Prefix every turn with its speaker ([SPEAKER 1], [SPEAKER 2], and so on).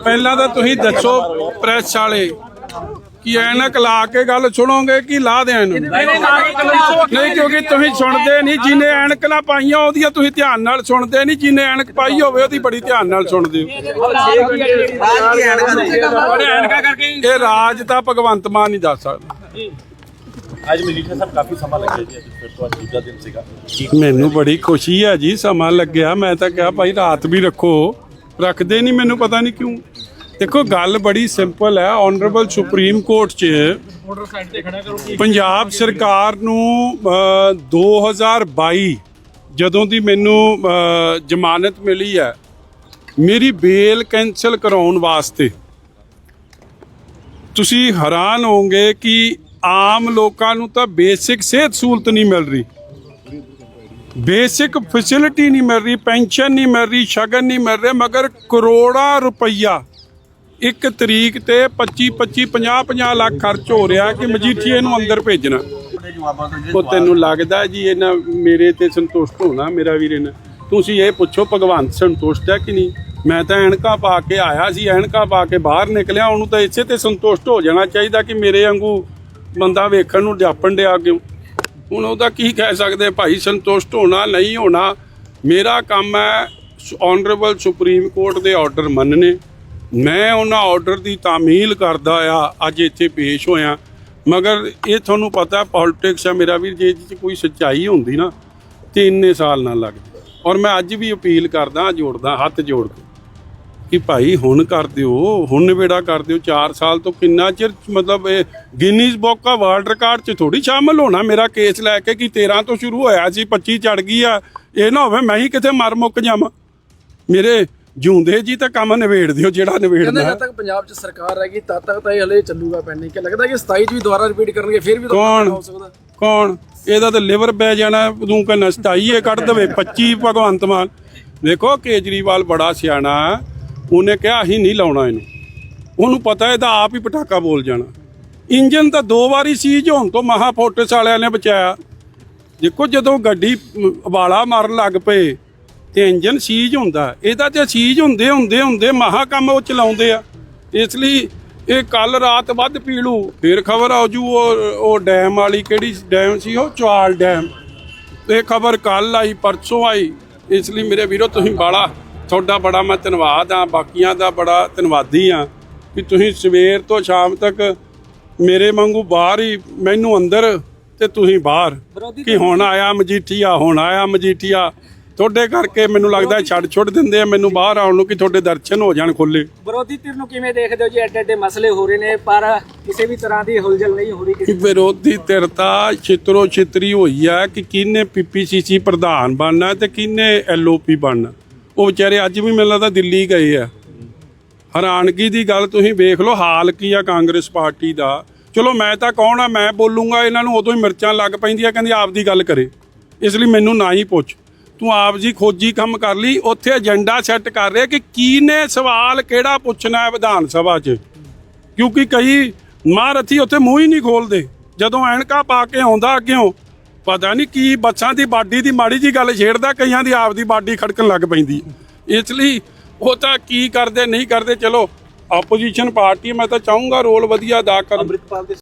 [SPEAKER 1] ਪਹਿਲਾਂ ਤਾਂ ਤੁਸੀਂ ਦੱਸੋ ਪ੍ਰੈਸ ਵਾਲੇ ਕਿ ਐਨਕ ਲਾ ਕੇ ਗੱਲ ਸੁਣੋਗੇ ਕਿ ਲਾ ਦੇ ਇਹਨੂੰ? ਨਹੀਂ ਕਿਉਂਕਿ ਤੁਸੀਂ ਸੁਣਦੇ ਨਹੀਂ ਜਿਹਨੇ ਐਨਕ ਨਾ ਪਾਈਆਂ ਉਹਦੀਆਂ ਤੁਸੀਂ ਧਿਆਨ ਨਾਲ ਸੁਣਦੇ ਨਹੀਂ ਜਿਹਨੇ ਐਨਕ ਪਾਈ ਹੋਵੇ ਉਹਦੀ ਬੜੀ ਧਿਆਨ ਨਾਲ ਸੁਣਦੇ ਹੋ। ਇਹ ਰਾਜ ਤਾਂ ਭਗਵੰਤ ਮਾਨ ਨਹੀਂ ਦੱਸ ਸਕਦਾ।
[SPEAKER 2] ਅੱਜ ਮਜੀਠੀਆ ਸਾਹਿਬ ਕਾਫੀ ਸਮਾਂ ਲੱਗਿਆ ਜੀ ਅੱਜ ਫਿਰ ਤੋਂ ਅੱਜ ਦੂਜਾ ਦਿਨ ਸੀਗਾ।
[SPEAKER 1] ਮੈਨੂੰ ਬੜੀ ਖੁਸ਼ੀ ਹੈ ਜੀ ਸਮਾਂ ਲੱਗਿਆ ਮੈਂ ਤਾਂ ਕਿਹਾ ਭਾਈ ਰਾਤ ਵੀ ਰੱਖੋ। ਰੱਖਦੇ ਨਹੀਂ ਮੈਨੂੰ ਪਤਾ ਨਹੀਂ ਕਿਉਂ। ਦੇਖੋ ਗੱਲ ਬੜੀ ਸਿੰਪਲ ਹੈ। ਆਨਰੇਬਲ ਸੁਪਰੀਮ ਕੋਰਟ 'ਚ ਪੰਜਾਬ ਸਰਕਾਰ ਨੂੰ ਅ, 2022 ਜਦੋਂ ਦੀ ਮੈਨੂੰ ਜ਼ਮਾਨਤ ਮਿਲੀ ਹੈ ਮੇਰੀ ਬੇਲ ਕੈਨਸਲ ਕਰਾਉਣ ਵਾਸਤੇ ਤੁਸੀਂ ਹੈਰਾਨ ਹੋਵੋਗੇ ਕਿ ਆਮ ਲੋਕਾਂ ਨੂੰ ਤਾਂ ਬੇਸਿਕ ਸਿਹਤ ਸਹੂਲਤ ਨਹੀਂ ਮਿਲ ਰਹੀ। ਬੇਸਿਕ ਫੈਸਿਲਿਟੀ ਨਹੀਂ ਮਿਲ ਰਹੀ, ਪੈਨਸ਼ਨ ਨਹੀਂ ਮਿਲ ਰਹੀ, ਸ਼ਗਨ ਨਹੀਂ ਮਿਲ ਰਿਹਾ, ਮਗਰ ਕਰੋੜਾਂ ਰੁਪਈਆ ਇੱਕ ਤਰੀਕ ਤੇ 25 25 50 50 ਲੱਖ ਖਰਚ ਹੋ ਰਿਹਾ ਕਿ ਮਜੀਠੀਏ ਨੂੰ ਅੰਦਰ ਭੇਜਣਾ। ਉਹ ਤੈਨੂੰ ਲੱਗਦਾ ਜੀ ਇਹਨਾਂ ਮੇਰੇ ਤੇ ਸੰਤੁਸ਼ਟ ਹੋਣਾ, ਮੇਰਾ ਵੀਰੇ ਇਹਨਾਂ ਤੁਸੀਂ ਇਹ ਪੁੱਛੋ, ਭਗਵੰਤ ਸੰਤੁਸ਼ਟ ਹੈ ਕਿ ਨਹੀਂ? ਮੈਂ ਤਾਂ ਐਨਕਾ ਪਾ ਕੇ ਆਇਆ ਸੀ, ਐਨਕਾਂ ਪਾ ਕੇ ਬਾਹਰ ਨਿਕਲਿਆ, ਉਹਨੂੰ ਤਾਂ ਇਸੇ ਤੇ ਸੰਤੁਸ਼ਟ ਹੋ ਜਾਣਾ ਚਾਹੀਦਾ ਕਿ ਮੇਰੇ ਵਾਂਗੂ ਬੰਦਾ ਵੇਖਣ ਨੂੰ ਜਾਪਣ ਡਿਆ ਕਿਉਂ? ਹੁਣ ਉਹਦਾ ਕੀ ਕਹਿ ਸਕਦੇ ਭਾਈ ਸੰਤੁਸ਼ਟ ਹੋਣਾ, ਨਹੀਂ ਹੋਣਾ, ਮੇਰਾ ਕੰਮ ਹੈ ਆਨਰੇਬਲ ਸੁਪਰੀਮ ਕੋਰਟ ਦੇ ਆਰਡਰ ਮੰਨਣੇ। ਮੈਂ ਉਹਨਾਂ ਆਰਡਰ ਦੀ ਤਾਮੀਲ ਕਰਦਾ ਆ, ਅੱਜ ਇੱਥੇ ਪੇਸ਼ ਹੋਇਆ। ਮਗਰ ਇਹ ਤੁਹਾਨੂੰ ਪਤਾ ਪੋਲਿਟਿਕਸ ਆ, ਮੇਰਾ ਵੀ ਜੇ ਇਹਦੇ 'ਚ ਕੋਈ ਸੱਚਾਈ ਹੁੰਦੀ ਨਾ, ਤੇ ਇੰਨੇ ਸਾਲ ਨਾ ਲੱਗਦੇ। ਔਰ ਮੈਂ ਅੱਜ ਵੀ ਅਪੀਲ ਕਰਦਾ, ਜੋੜਦਾ, ਹੱਥ ਜੋੜ ਕੇ। ਕਿ ਭਾਈ ਹੁਣ ਕਰ ਦਿਓ ਹੁਣ ਨਿਬੇੜਾ ਕਰ ਦਿਓ 4 ਸਾਲ ਤੋਂ ਕਿੰਨਾ ਚਿਰ ਮਤਲਬ ਇਹ Guinness book of world record 'ਚ ਥੋੜੀ ਸ਼ਾਮਲ ਹੋਣਾ ਮੇਰਾ ਕੇਸ ਲੈ ਕੇ ਕਿ 13 ਤੋਂ ਸ਼ੁਰੂ ਹੋਇਆ ਸੀ 25 ਚੜ ਗਈ ਆ ਇਹ ਨਾ ਹੋਵੇ ਮੈਂ ਹੀ ਕਿਤੇ ਮਰ ਮੁੱਕ ਜਾਵਾਂ। ਮੇਰੇ ਜਿਉਂਦੇ ਜੀ ਤਾਂ ਕੰਮ ਨਿਬੇੜ ਦਿਓ ਜਿਹੜਾ ਨਿਬੇੜਨਾ। ਹੈ।
[SPEAKER 3] ਜਦ ਤੱਕ ਪੰਜਾਬ 'ਚ ਸਰਕਾਰ ਹੈਗੀ ਤਦ ਤੱਕ ਤਾਂ ਇਹ ਹਲੇ ਚੱਲੂਗਾ ਪੈਂਡਿੰਗ ਕਿ ਲੱਗਦਾ ਕਿ 27 'ਚ ਵੀ ਦੁਬਾਰਾ ਰਿਪੀਟ ਕਰਨਗੇ ਫਿਰ ਵੀ ਤਾਂ
[SPEAKER 1] ਕੌਣ?
[SPEAKER 3] ਹੋ ਸਕਦਾ।
[SPEAKER 1] ਕੌਣ? ਇਹਦਾ ਤਾਂ ਲਿਵਰ ਪੈ ਜਾਣਾ ਤੂੰ ਕਹਿੰਦਾ 27 ਇਹ ਕੱਢ ਦੇਵੇ 25 ਭਗਵੰਤ ਮਾਨ। ਦੇਖੋ ਕੇਜਰੀਵਾਲ ਬੜਾ ਸਿਆਣਾ। ਉਹਨੇ ਕਿਹਾ, ਅਸੀਂ ਨਹੀਂ ਲਾਉਣਾ ਇਹਨੂੰ। ਉਹਨੂੰ ਪਤਾ ਇਹਦਾ ਆਪ ਹੀ ਪਟਾਕਾ ਬੋਲ ਜਾਣਾ। ਇੰਜਨ ਤਾਂ ਦੋ ਵਾਰੀ ਸੀਜ ਹੋਣ ਤੋਂ ਮਹਾ ਫੋਟਸ ਵਾਲਿਆਂ ਨੇ ਬਚਾਇਆ। ਦੇਖੋ, ਜਦੋਂ ਗੱਡੀ ਵਾਲਾ ਮਾਰਨ ਲੱਗ ਪਏ, ਤੇ ਇੰਜਨ ਸੀਜ ਹੁੰਦਾ। ਇਹਦਾ ਤੇ ਸੀਜ ਹੁੰਦੇ ਹੁੰਦੇ ਹੁੰਦੇ ਮਹਾ ਕੰਮ ਉਹ ਚਲਾਉਂਦੇ ਆ। ਇਸ ਲਈ ਇਹ ਕੱਲ ਰਾਤ ਵੱਧ ਪੀਲੂ। ਫਿਰ ਖਬਰ ਆਉ ਜੂ ਉਹ ਉਹ ਡੈਮ ਵਾਲੀ ਕਿਹੜੀ ਡੈਮ ਸੀ, ਉਹ ਚਵਾਲ ਡੈਮ। ਇਹ ਖਬਰ ਕੱਲ ਆਈ, ਪਰਸੋਂ ਆਈ। ਇਸ ਲਈ ਮੇਰੇ ਵੀਰੋ, ਤੁਸੀਂ ਬਾਲਾ ਤੁਹਾਡਾ ਬੜਾ ਮੈਂ ਧੰਨਵਾਦ ਆ ਬਾਕੀਆਂ ਦਾ ਬੜਾ ਧੰਨਵਾਦੀ ਆ ਕਿ ਤੁਸੀਂ ਸਵੇਰ ਤੋਂ ਸ਼ਾਮ ਤੱਕ ਮੇਰੇ ਵਾਂਗੂ ਬਾਹਰ ਹੀ ਮੈਨੂੰ ਅੰਦਰ ਤੇ ਤੁਸੀਂ ਬਾਹਰ। ਕਿ ਹੁਣ ਆਇਆ ਮਜੀਠੀਆ ਹੁਣ ਆਇਆ ਮਜੀਠੀਆ। ਤੁਹਾਡੇ ਕਰਕੇ ਮੈਨੂੰ ਲੱਗਦਾ ਛੱਡ ਛੁੱਟ ਦਿੰਦੇ ਆ ਮੈਨੂੰ ਬਾਹਰ ਆਉਣ ਨੂੰ ਕਿ ਤੁਹਾਡੇ ਦਰਸ਼ਨ ਹੋ ਜਾਣ ਖੁੱਲੇ
[SPEAKER 4] ਵਿਰੋਧੀ ਧਿਰ ਨੂੰ ਕਿਵੇਂ ਦੇਖਦੇ ਹੋ ਜੀ? ਐਡੇ ਐਡੇ ਮਸਲੇ ਹੋ ਰਹੇ ਨੇ ਪਰ ਕਿਸੇ ਵੀ ਤਰ੍ਹਾਂ ਦੀ ਹੁਲਜਲ ਨਹੀਂ ਹੋ ਰਹੀ
[SPEAKER 1] ਕਿ
[SPEAKER 4] ਕਿਸੇ
[SPEAKER 1] ਵਿਰੋਧੀ ਧਿਰਤਾ ਛਿਤਰੋ ਛਿਤਰੀ ਹੋਈ ਆ ਕਿ ਕਿਹਨੇ ਪੀਪੀਸੀਸੀ ਪ੍ਰਧਾਨ ਬਣਨਾ ਤੇ ਕਿਹਨੇ ਐਲਓਪੀ ਬਣਨਾ। ਉਹ ਵਿਚਾਰੇ ਅੱਜ ਵੀ ਮੈਨੂੰ ਲੱਗਦਾ ਦਿੱਲੀ ਗਏ ਆ। ਹੈਰਾਨਗੀ ਦੀ ਗੱਲ ਤੁਸੀਂ ਵੇਖ ਲਓ, ਹਾਲ ਕੀ ਆ ਕਾਂਗਰਸ ਪਾਰਟੀ ਦਾ। ਚਲੋ ਮੈਂ ਤਾਂ ਕੌਣ ਆ, ਮੈਂ ਬੋਲੂੰਗਾ, ਇਹਨਾਂ ਨੂੰ ਉਦੋਂ ਹੀ ਮਿਰਚਾਂ ਲੱਗ ਪੈਂਦੀਆਂ, ਕਹਿੰਦੀ ਆਪ ਦੀ ਗੱਲ ਕਰੇ। ਇਸ ਲਈ ਮੈਨੂੰ ਨਾ ਹੀ ਪੁੱਛ। ਤੂੰ ਆਪ ਜੀ ਖੋਜੀ ਕੰਮ ਕਰ ਲਈ, ਉੱਥੇ ਏਜੰਡਾ ਸੈੱਟ ਕਰ ਰਿਹਾ ਕਿ ਕੀ ਨੇ ਸਵਾਲ ਕਿਹੜਾ ਪੁੱਛਣਾ ਹੈ ਵਿਧਾਨ ਸਭਾ 'ਚ? ਕਿਉਂਕਿ ਕਈ ਮਹਾਰਥੀ ਉੱਥੇ ਮੂੰਹ ਹੀ ਨਹੀਂ ਖੋਲਦੇ। ਜਦੋਂ ਐਨਕਾ ਪਾ ਕੇ ਆਉਂਦਾ ਅੱਗਿਓਂ ਪਤਾ ਨਹੀਂ ਕੀ ਬੱਸਾਂ ਦੀ ਬਾਡੀ ਦੀ ਮਾੜੀ ਜੀ ਗੱਲ ਛੇੜਦਾ, ਕਈਆਂ ਦੀ ਆਪ ਦੀ ਬਾਡੀ ਖੜਕਣ ਲੱਗ ਪੈਂਦੀ ਇਸ ਲਈ ਉਹ ਤਾਂ ਕੀ ਕਰਦੇ, ਨਹੀਂ ਕਰਦੇ, ਚਲੋ, ਆਪੋਜੀਸ਼ਨ ਪਾਰਟੀ ਮੈਂ ਤਾਂ ਚਾਹੂੰਗਾ ਰੋਲ ਵਧੀਆ ਅਦਾ ਕਰਨ।